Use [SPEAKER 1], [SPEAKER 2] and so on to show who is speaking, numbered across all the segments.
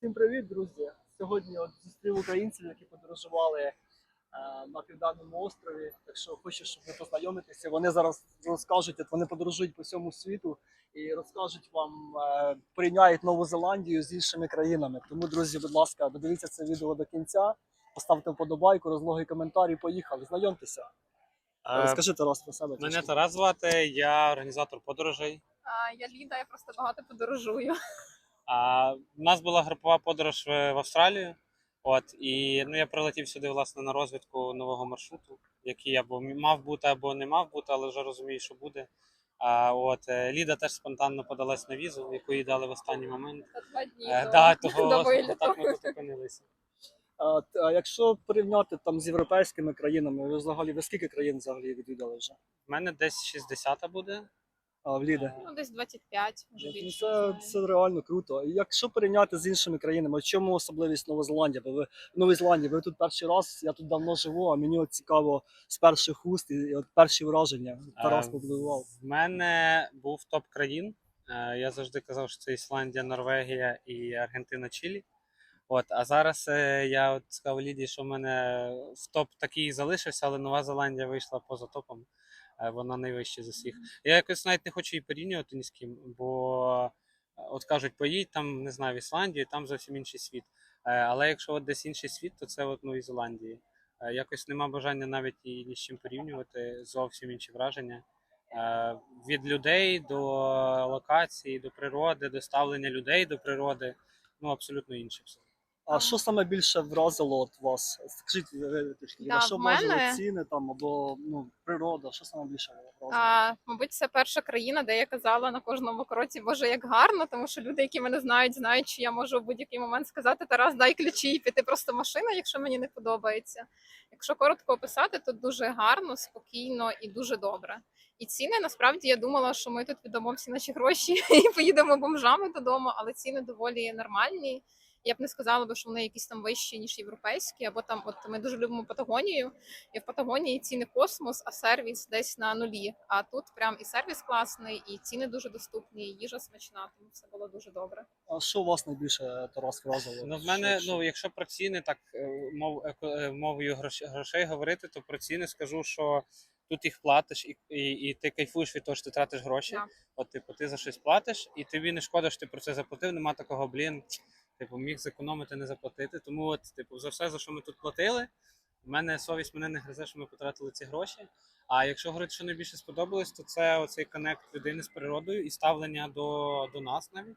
[SPEAKER 1] Всім привіт, друзі! Сьогодні от зустрів українців, які подорожували е, на південному острові. Так що хочу, щоб ви познайомитеся. Вони зараз розкажуть, от вони подорожують по всьому світу і розкажуть вам, е, порівняють Нову Зеландію з іншими країнами. Тому, друзі, будь ласка, додивіться це відео до кінця, поставте вподобайку, розлогий коментар і поїхали. Знайомтеся.
[SPEAKER 2] Е,
[SPEAKER 1] Розкажи Тарас про себе.
[SPEAKER 2] Мене. Тарас звати, я організатор подорожей.
[SPEAKER 3] А, я Ліда, я просто багато подорожую.
[SPEAKER 2] А, у нас була групова подорож в, Австралію. От, і ну, я прилетів сюди власне на розвідку нового маршруту, який або мав бути, або не мав бути, але вже розумію, що буде. А, от, е, Ліда теж спонтанно подалась на візу, яку їй дали в останній момент.
[SPEAKER 3] Два дні
[SPEAKER 2] Е,
[SPEAKER 3] до,
[SPEAKER 2] да, того,
[SPEAKER 3] до виліту.
[SPEAKER 2] так ми тут опинилися.
[SPEAKER 1] А, а якщо порівняти там з європейськими країнами, ви взагалі ви скільки країн взагалі відвідали вже?
[SPEAKER 2] У мене десь 60 буде.
[SPEAKER 1] А, в Ліде?
[SPEAKER 3] Ну, десь 25, може
[SPEAKER 1] Ну,
[SPEAKER 3] більше.
[SPEAKER 1] Це, це реально круто. І Якщо порівняти з іншими країнами, в чому особливість Новозеландії? Бо ви в Новій Зеландії, ви тут перший раз, я тут давно живу, а мені от цікаво з перших уст і, і от перші враження. Тарас
[SPEAKER 2] Е,
[SPEAKER 1] побудував.
[SPEAKER 2] В мене був топ країн. Е, Я завжди казав, що це Ісландія, Норвегія і Аргентина, Чилі. От, а зараз е, я от сказав Лідії, що в мене в топ такий залишився, але Нова Зеландія вийшла поза топом. Е, Вона найвища з усіх. Я якось навіть не хочу її порівнювати ні з ким, бо е, от кажуть, поїдь там, не знаю, в Ісландію, там зовсім інший світ. Е, Але якщо от десь інший світ, то це от Зеландії. Е, Якось нема бажання навіть її ні з чим порівнювати, зовсім інші враження. Від людей до локації, до природи, до ставлення людей до природи. Ну, абсолютно інше все.
[SPEAKER 1] А що саме більше вразило от вас? Скажіть, ви- ви трішки,
[SPEAKER 3] Да,
[SPEAKER 1] що
[SPEAKER 3] в
[SPEAKER 1] обмежили
[SPEAKER 3] мене-
[SPEAKER 1] ціни там або ну, природа, що саме більше вразило?
[SPEAKER 3] А, мабуть, це перша країна, де я казала на кожному кроці, боже, як гарно, тому що люди, які мене знають, знають, що я можу в будь-який момент сказати Тарас, дай ключі і піти просто машина, якщо мені не подобається. Якщо коротко описати, то дуже гарно, спокійно і дуже добре. І ціни насправді я думала, що ми тут віддамо всі наші гроші і поїдемо бомжами додому, але ціни доволі нормальні. Я б не сказала би, що вони якісь там вищі, ніж європейські, або там, от ми дуже любимо Патагонію, і в Патагонії ціни космос, а сервіс десь на нулі. А тут прям і сервіс класний, і ціни дуже доступні, і їжа смачна, тому все було дуже добре.
[SPEAKER 1] А що у вас найбільше Тарас вразило?
[SPEAKER 2] Ну, в мене,
[SPEAKER 1] Що-
[SPEAKER 2] ну, якщо про ціни, так е, мов, еко- е, мовою грошей говорити, то про ціни скажу, що тут їх платиш, і, і, і ти кайфуєш від того, що ти тратиш гроші.
[SPEAKER 3] Да.
[SPEAKER 2] От, типу, ти за щось платиш, і тобі не шкода, що ти про це заплатив. Нема такого, блін, типу, міг зекономити, не заплатити. Тому, от, типу, за все, за що ми тут платили, в мене совість мене не гризе, що ми потратили ці гроші. А якщо говорити, що найбільше сподобалось, то це оцей коннект людини з природою і ставлення до, до нас навіть.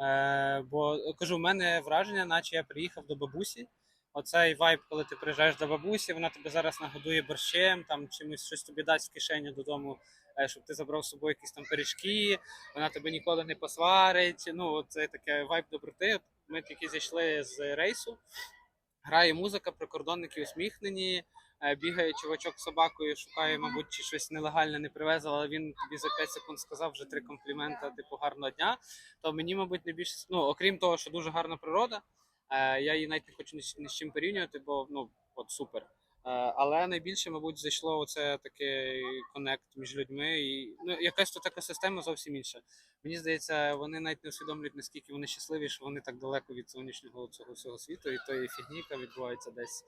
[SPEAKER 2] Е, бо кажу, в мене враження, наче я приїхав до бабусі. Оцей вайб, коли ти приїжджаєш до бабусі, вона тебе зараз нагодує борщем, там чимось щось тобі дасть в кишеню додому, е, щоб ти забрав з собою якісь там пиріжки, вона тебе ніколи не посварить. Ну, це таке вайб доброти. Ми тільки зійшли з рейсу, грає музика, прикордонники усміхнені. е, Бігає чувачок з собакою, шукає, мабуть, чи щось нелегальне не привезли, але він тобі за 5 секунд сказав вже три комплімента, типу гарного дня. То мені, мабуть, найбільше ну, окрім того, що дуже гарна природа, е, я її навіть не хочу ні з чим порівнювати, бо ну от супер. Е, але найбільше, мабуть, зайшло оце такий коннект між людьми, і ну якась тут екосистема зовсім інша. Мені здається, вони навіть не усвідомлюють, наскільки вони щасливі, що вони так далеко від зовнішнього цього всього світу, і тої фігні, яка відбувається десь.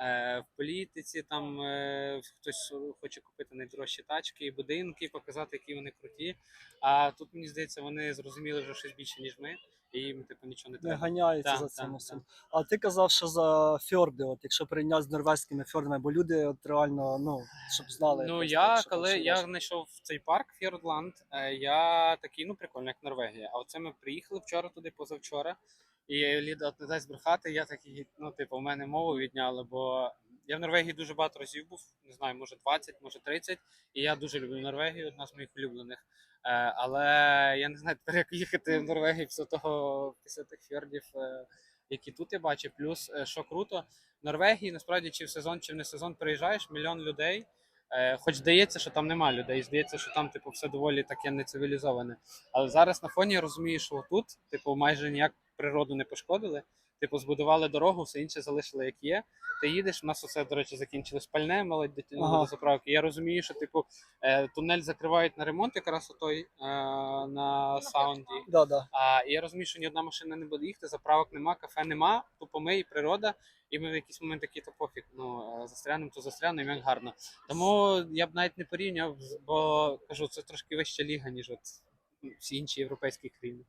[SPEAKER 2] Е, в політиці там е, хтось хоче купити найдорожчі тачки і будинки, показати, які вони круті. А тут мені здається, вони зрозуміли вже щось більше, ніж ми, і їм типу нічого не
[SPEAKER 1] не
[SPEAKER 2] треба.
[SPEAKER 1] ганяється
[SPEAKER 2] Так,
[SPEAKER 1] за цим
[SPEAKER 2] так.
[SPEAKER 1] усім. А ти казав, що за фьорди, от якщо порівняти з норвезькими фьордами, бо люди от реально, ну, щоб знали.
[SPEAKER 2] Ну
[SPEAKER 1] просто,
[SPEAKER 2] я коли я знайшов цей парк Фьордланд, е, я такий, ну прикольно, як Норвегія. А оце ми приїхали вчора туди, позавчора. І Ліда не дасть брехати, я такий, ну, типу, в мене мову відняли, бо я в Норвегії дуже багато разів був, не знаю, може 20, може 30. І я дуже люблю Норвегію, одна з моїх улюблених. Е, але я не знаю тепер, як їхати в Норвегію після того, після тих фьордів, е, які тут я бачу. Плюс, е, що круто, в Норвегії насправді чи в сезон, чи в не сезон приїжджаєш, мільйон людей. Хоч здається, що там нема людей, здається, що там типу все доволі таке нецивілізоване. Але зараз на фоні я розумію, що тут, типу, майже ніяк природу не пошкодили. Типу, збудували дорогу, все інше залишили як є. Ти їдеш, у нас усе, до речі, закінчилось пальне, мали дитину
[SPEAKER 1] Ага.
[SPEAKER 2] водозаправки. Я розумію, що типу е, тунель закривають на ремонт, якраз отой е, на саунді.
[SPEAKER 1] Да, да.
[SPEAKER 2] А і я розумію, що ні одна машина не буде їхати, заправок нема, кафе нема, тупо ми і природа. І ми в якийсь момент такі, то пофіг. Ну е, застрянемо, то застрянемо, як гарно. Тому я б навіть не порівняв, бо кажу, це трошки вища ліга, ніж от всі інші європейські країни.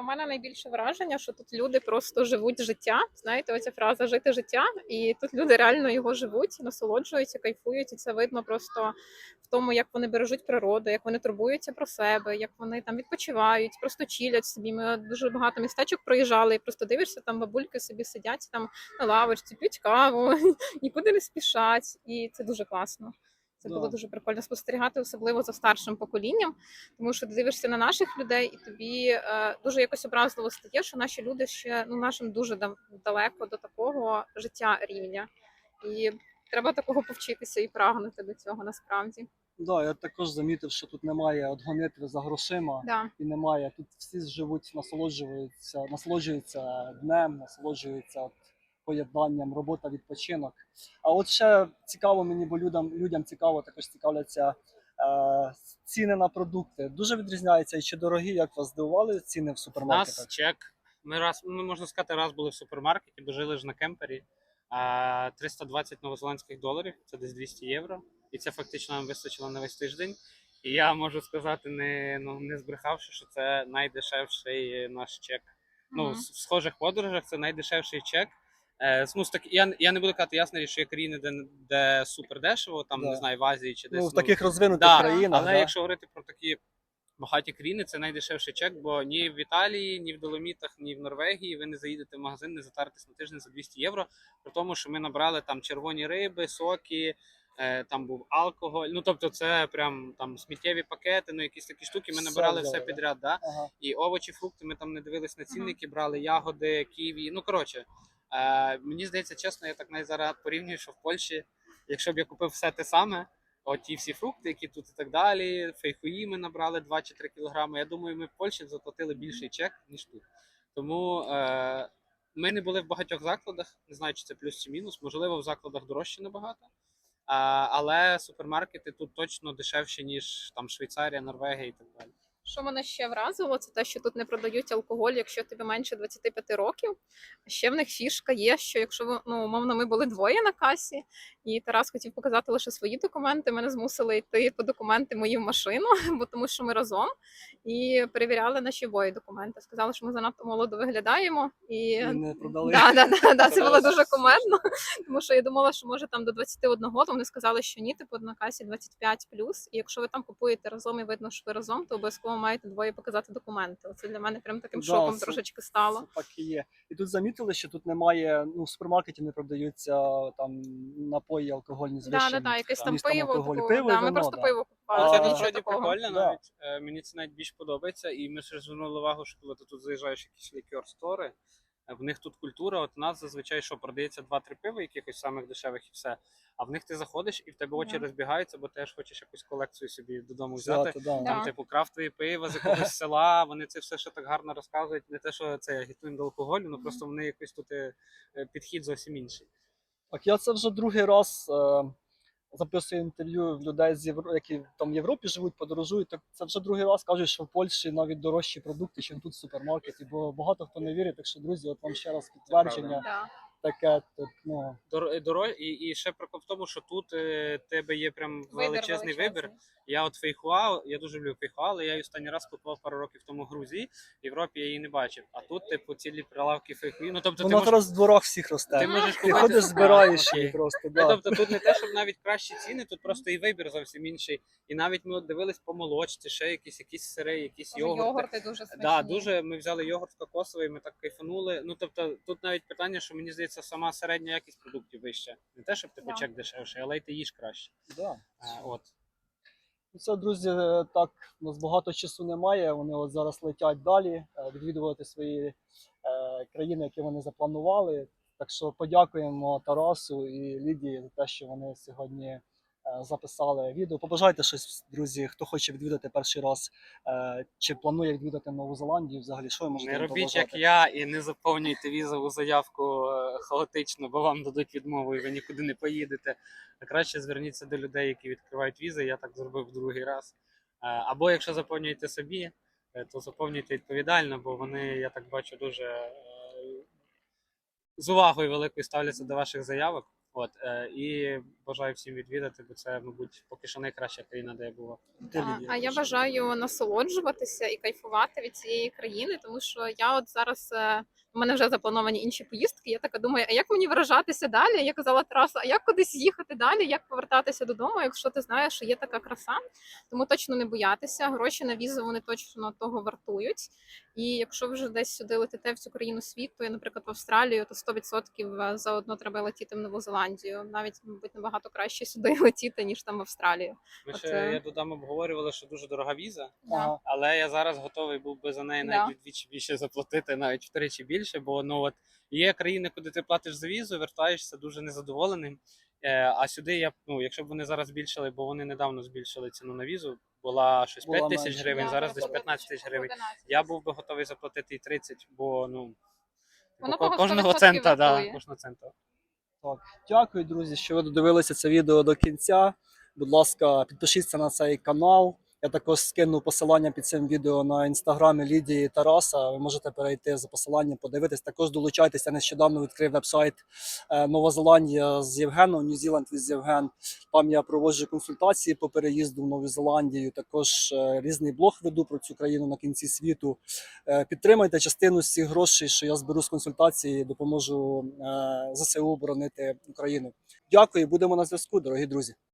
[SPEAKER 3] У мене найбільше враження, що тут люди просто живуть життя. Знаєте, оця фраза жити життя, і тут люди реально його живуть, насолоджуються, кайфують, і це видно просто в тому, як вони бережуть природу, як вони турбуються про себе, як вони там відпочивають, просто чілять собі. Ми дуже багато містечок проїжджали, і просто дивишся, там бабульки собі сидять там на лавочці, п'ють каву, нікуди не спішать, і це дуже класно. Це
[SPEAKER 1] Да.
[SPEAKER 3] було дуже прикольно спостерігати, особливо за старшим поколінням, тому що ти дивишся на наших людей, і тобі е, дуже якось образливо стає, що наші люди ще ну нашим дуже далеко до такого життя рівня. І треба такого повчитися і прагнути до цього насправді.
[SPEAKER 1] Да, я також замітив, що тут немає от гонитви за грошима.
[SPEAKER 3] Да.
[SPEAKER 1] і немає. Тут всі живуть, насолоджуються, насолоджуються днем, насолоджуються от поєднанням робота, відпочинок. А от ще цікаво мені, бо людям, людям цікаво також цікавляться е, ціни на продукти. Дуже відрізняються і чи дорогі, як вас здивували ціни в супермаркетах?
[SPEAKER 2] нас чек. Ми раз, ну можна сказати, раз були в супермаркеті, бо жили ж на кемпері. А, 320 новозеландських доларів, це десь 200 євро. І це фактично нам вистачило на весь тиждень. І я можу сказати, не, ну, не збрехавши, що це найдешевший наш чек. Ну, в схожих подорожах це найдешевший чек. Е, ну, так, я, я не буду казати, ясно, річ, що є країни, де, де супер дешево, там
[SPEAKER 1] Да.
[SPEAKER 2] не знаю, в Азії чи десь.
[SPEAKER 1] Ну, в таких розвинутих
[SPEAKER 2] да,
[SPEAKER 1] країнах.
[SPEAKER 2] Але
[SPEAKER 1] да?
[SPEAKER 2] якщо говорити про такі багаті країни, це найдешевший чек, бо ні в Італії, ні в Доломітах, ні в Норвегії ви не заїдете в магазин, не затаритесь на тиждень за 200 євро. При тому, що ми набрали там червоні риби, соки, е, там був алкоголь. Ну тобто, це прям там сміттєві пакети, ну якісь такі штуки. Ми набирали
[SPEAKER 1] взяли,
[SPEAKER 2] все підряд. Да?
[SPEAKER 1] Ага.
[SPEAKER 2] І овочі, фрукти. Ми там не дивились на цінники, брали ягоди, ківі. Ну коротше, мені здається, чесно, я так навіть зараз порівнюю, що в Польщі, якщо б я купив все те саме. От ті всі фрукти, які тут і так далі. Фейхуї ми набрали 2 чи 3 кілограми. Я думаю, ми в Польщі заплатили більший чек, ніж тут. Тому е, ми не були в багатьох закладах, не знаю, чи це плюс чи мінус. Можливо, в закладах дорожче набагато. А, але супермаркети тут точно дешевші, ніж там Швейцарія, Норвегія і так далі.
[SPEAKER 3] Що мене ще вразило, це те, що тут не продають алкоголь, якщо тобі менше 25 років. Ще в них фішка є, що якщо ну, умовно, ми були двоє на касі, і Тарас хотів показати лише свої документи. Мене змусили йти по документи мої в машину, бо тому що ми разом і перевіряли наші обоє документи. Сказали, що ми занадто молодо виглядаємо, і
[SPEAKER 1] І не продали.
[SPEAKER 3] Да, да, да, да, це було дуже комедно, тому що я думала, що може там до 21, то вони сказали, що ні, типу на касі 25 І якщо ви там купуєте разом і видно, що ви разом, то обов'язково маєте двоє показати документи. Це для мене прям таким
[SPEAKER 1] Да,
[SPEAKER 3] шоком
[SPEAKER 1] це-
[SPEAKER 3] трошечки стало.
[SPEAKER 1] Це так і є. І тут замітили, що тут немає, ну в супермаркеті не продаються там напої алкогольні з
[SPEAKER 3] Да, да, да, якесь там пиво,
[SPEAKER 1] алкоголю.
[SPEAKER 3] такого,
[SPEAKER 1] Пиво
[SPEAKER 3] да, ми просто
[SPEAKER 1] да.
[SPEAKER 3] пиво купували.
[SPEAKER 2] це
[SPEAKER 3] нічого такого.
[SPEAKER 2] прикольно
[SPEAKER 1] Да.
[SPEAKER 2] навіть. Е, Мені це навіть більш подобається. І ми ще звернули увагу, що коли ти тут заїжджаєш якісь лікер стори, в них тут культура, от у нас зазвичай що продається два-три пива, якихось самих дешевих і все. А в них ти заходиш і в тебе очі розбігаються, бо теж хочеш якусь колекцію собі додому взяти.
[SPEAKER 1] Взяти, да.
[SPEAKER 2] Там, типу, крафтові пиво з якогось села, вони це все ще так гарно розказують. Не те, що це агітуємо до алкоголю, ну просто вони якось тут е, підхід зовсім інший.
[SPEAKER 1] Так, я це вже другий раз е, записую інтерв'ю в людей з Євро, які там в Європі живуть, подорожують. Так це вже другий раз кажуть, що в Польщі навіть дорожчі продукти, ніж тут в супермаркеті. Бо багато хто не вірить. Так що, друзі, от вам ще раз підтвердження. Таке. Тут, ну,
[SPEAKER 2] Дор- Доро... І, і ще прикол в тому, що тут е, тебе є прям величезний вибір. Я от фейхуа, я дуже люблю фейхуа, але я її останній раз купував пару років тому в Грузії. В Європі я її не бачив. А тут, типу, цілі прилавки фейхуї. Ну тобто, ти
[SPEAKER 1] воно
[SPEAKER 2] можеш,
[SPEAKER 1] зараз в дворах всіх росте.
[SPEAKER 2] ти можеш
[SPEAKER 1] Ти
[SPEAKER 2] купити.
[SPEAKER 1] ходиш, збираєш
[SPEAKER 2] Окей.
[SPEAKER 1] її просто.
[SPEAKER 2] Ну,
[SPEAKER 1] Да.
[SPEAKER 2] тобто тут не те, щоб навіть кращі ціни, тут просто і вибір зовсім інший. І навіть ми от дивились по молочці, ще якісь якісь сири, якісь йогурти.
[SPEAKER 3] Йогурти дуже смачні.
[SPEAKER 2] Да, дуже ми взяли йогурт кокосовий, ми так кайфанули. Ну тобто, тут навіть питання, що мені здається, сама середня якість продуктів вища. Не те, щоб типу
[SPEAKER 3] Да.
[SPEAKER 2] чек дешевший, але й ти їж краще.
[SPEAKER 1] Да.
[SPEAKER 2] А, от.
[SPEAKER 1] Ну, Це, друзі, е, так, у нас багато часу немає. Вони от зараз летять далі, е, відвідувати свої е, країни, які вони запланували. Так що подякуємо Тарасу і Лідії за те, що вони сьогодні записали відео. Побажайте щось, друзі, хто хоче відвідати перший раз, е, чи планує відвідати Нову Зеландію. Взагалі, що ви можете
[SPEAKER 2] Не
[SPEAKER 1] їм
[SPEAKER 2] робіть, як
[SPEAKER 1] побажати?
[SPEAKER 2] я, і не заповнюйте візову заявку е, хаотично, бо вам дадуть відмову і ви нікуди не поїдете. А краще зверніться до людей, які відкривають візи. Я так зробив другий раз. Е, Або якщо заповнюєте собі, е, то заповнюйте відповідально, бо вони, я так бачу, дуже е, з увагою великою ставляться до ваших заявок. От е, і бажаю всім відвідати, бо це, мабуть, поки що найкраща країна, де я була.
[SPEAKER 3] А, а я бажаю насолоджуватися і кайфувати від цієї країни, тому що я от зараз е, у мене вже заплановані інші поїздки. Я така думаю, а як мені виражатися далі? Я казала Тарасу, а як кудись їхати далі? Як повертатися додому, якщо ти знаєш, що є така краса? Тому точно не боятися. Гроші на візу вони точно того вартують. І якщо ви вже десь сюди летите в цю країну світу, я, наприклад, в Австралію, то 100% заодно треба летіти в Нову Зеландію. Навіть, мабуть, набагато краще сюди летіти, ніж там в Австралію.
[SPEAKER 2] Ми
[SPEAKER 3] От,
[SPEAKER 2] ще
[SPEAKER 3] е,
[SPEAKER 2] я додам обговорювали, що дуже дорога віза.
[SPEAKER 1] Ага.
[SPEAKER 2] Але я зараз готовий був би за неї
[SPEAKER 3] Да.
[SPEAKER 2] навіть більше заплатити, навіть втричі більше. Бо ну от є країни, куди ти платиш за візу, вертаєшся дуже незадоволеним. Е, а сюди я ну, якщо б вони зараз збільшили, бо вони недавно збільшили ціну на візу, була щось 5 тисяч гривень, зараз десь 15 тисяч гривень. Я був би готовий заплатити і 30, бо ну
[SPEAKER 3] Воно
[SPEAKER 2] ко- кожного цента, да, кожного цента.
[SPEAKER 1] Дякую, друзі, що ви додивилися це відео до кінця. Будь ласка, підпишіться на цей канал. Я також скину посилання під цим відео на інстаграмі Лідії Тараса. Ви можете перейти за посиланням, подивитись. Також долучайтеся. Нещодавно відкрив вебсайт е, Нова Зеландія з Євгеном, Zealand with Євген. Там я проводжу консультації по переїзду в Нову Зеландію. Також е, різний блог веду про цю країну на кінці світу. Е, Підтримайте частину з цих грошей, що я зберу з консультації, допоможу ЗСУ боронити Україну. Дякую, будемо на зв'язку, дорогі друзі.